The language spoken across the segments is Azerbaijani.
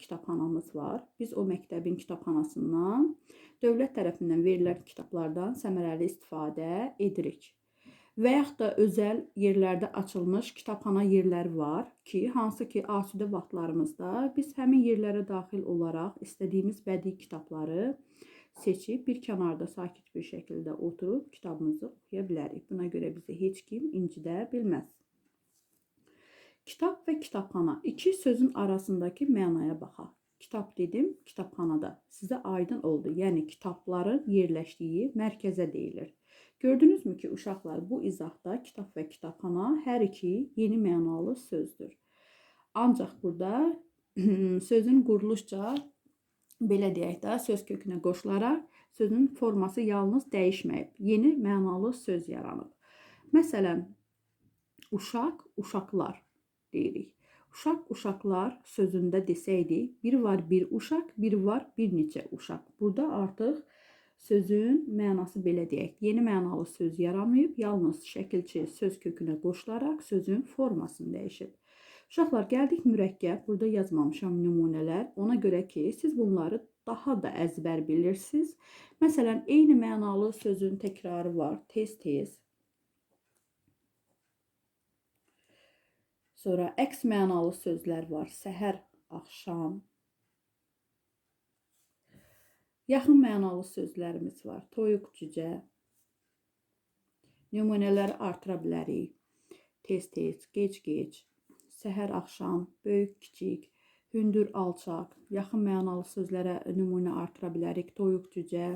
kitabxanamız var. Biz o məktəbin kitabxanasından dövlət tərəfindən verilən kitablardan səmərəli istifadə edirik. Və yaxud da özəl yerlərdə açılmış kitabxana yerləri var ki, hansı ki, asudə vaxtlarımızda biz həmin yerlərə daxil olaraq istədiyimiz bədii kitabları seçib bir kənarda sakit bir şəkildə oturub kitabımızı oxuya bilərik. Buna görə bizi heç kim incidə bilməz. Kitab və kitabxana iki sözün arasındakı mənaya baxaq. Kitab dedim, kitabxanada. Sizə aydın oldu. Yəni kitabların yerləşdiyi mərkəzə deyilir. Gördünüzmü ki, uşaqlar bu izahda kitab və kitabxana hər iki yeni mənalı sözdür. Ancaq burada sözün quruluşca belə deyək də söz kökünə qoşularaq sözün forması yalnız dəyişməyib. Yeni mənalı söz yaranıb. Məsələn, uşaq, uşaqlar deyirik. Uşaq, uşaqlar sözündə desəydik, bir var bir uşaq, bir var bir neçə uşaq. Burada artıq sözün mənası belə deyək, yeni mənalı söz yaranmayıb, yalnız şəkilçi söz kökünə qoşularaq sözün formasını dəyişib. Uşaqlar gəldik mürəkkəb. Burada yazmamışam nümunələr. Ona görə ki, siz bunları daha da əzbər bilirsiniz. Məsələn, eyni mənalı sözün təkrarı var. Tez-tez. Sonra əks mənalı sözlər var. Səhər, axşam. Yaxın mənalı sözlərimiz var. Toyuq, cücə. Nümunələri artıra bilərik. Tez-tez, gec-gec, səhər, axşam, böyük, kiçik, hündür, alçaq. Yaxın mənalı sözlərə nümunə artıra bilərik. Toyuq, cücə,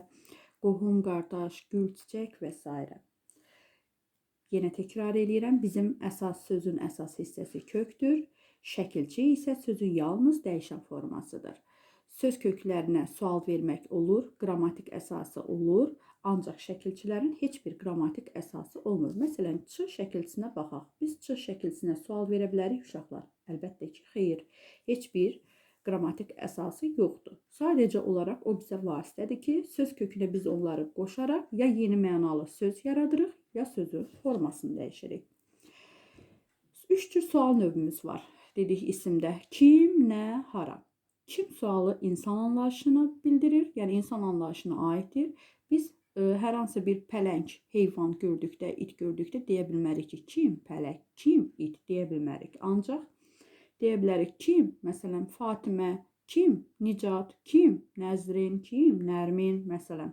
qohum, qardaş, gül, çiçək və s. Yenə təkrar eləyirəm. Bizim əsas sözün əsas hissəsi kökdür. Şəkilçi isə sözün yalnız dəyişən formasıdır. Söz köklərinə sual vermək olur, qrammatik əsası olur, ancaq şəkilçilərin heç bir qrammatik əsası olmur. Məsələn, ç şəkilçisinə baxaq. Biz ç şəkilçisinə sual verə bilərik uşaqlar? Əlbəttə ki, xeyr. Heç bir qrammatik əsası yoxdur. Sadəcə olaraq o bizə vasitədir ki, söz kökünə biz onları qoşaraq ya yeni mənalı söz yaradırıq, ya sözün formasını dəyişirik. Üç cür sual növümüz var. Dedik isimdə kim, nə, hara. Kim sualı insan anlayışını bildirir, yəni insan anlayışına aiddir. Biz e, hər hansı bir pələng, heyvan gördükdə, it gördükdə deyə bilmərik ki, kim pələk, kim it deyə bilmərik. Ancaq deyə bilərik kim, məsələn, Fatimə, kim, Nicat, kim, Nəzrin, kim, Nərmin, məsələn.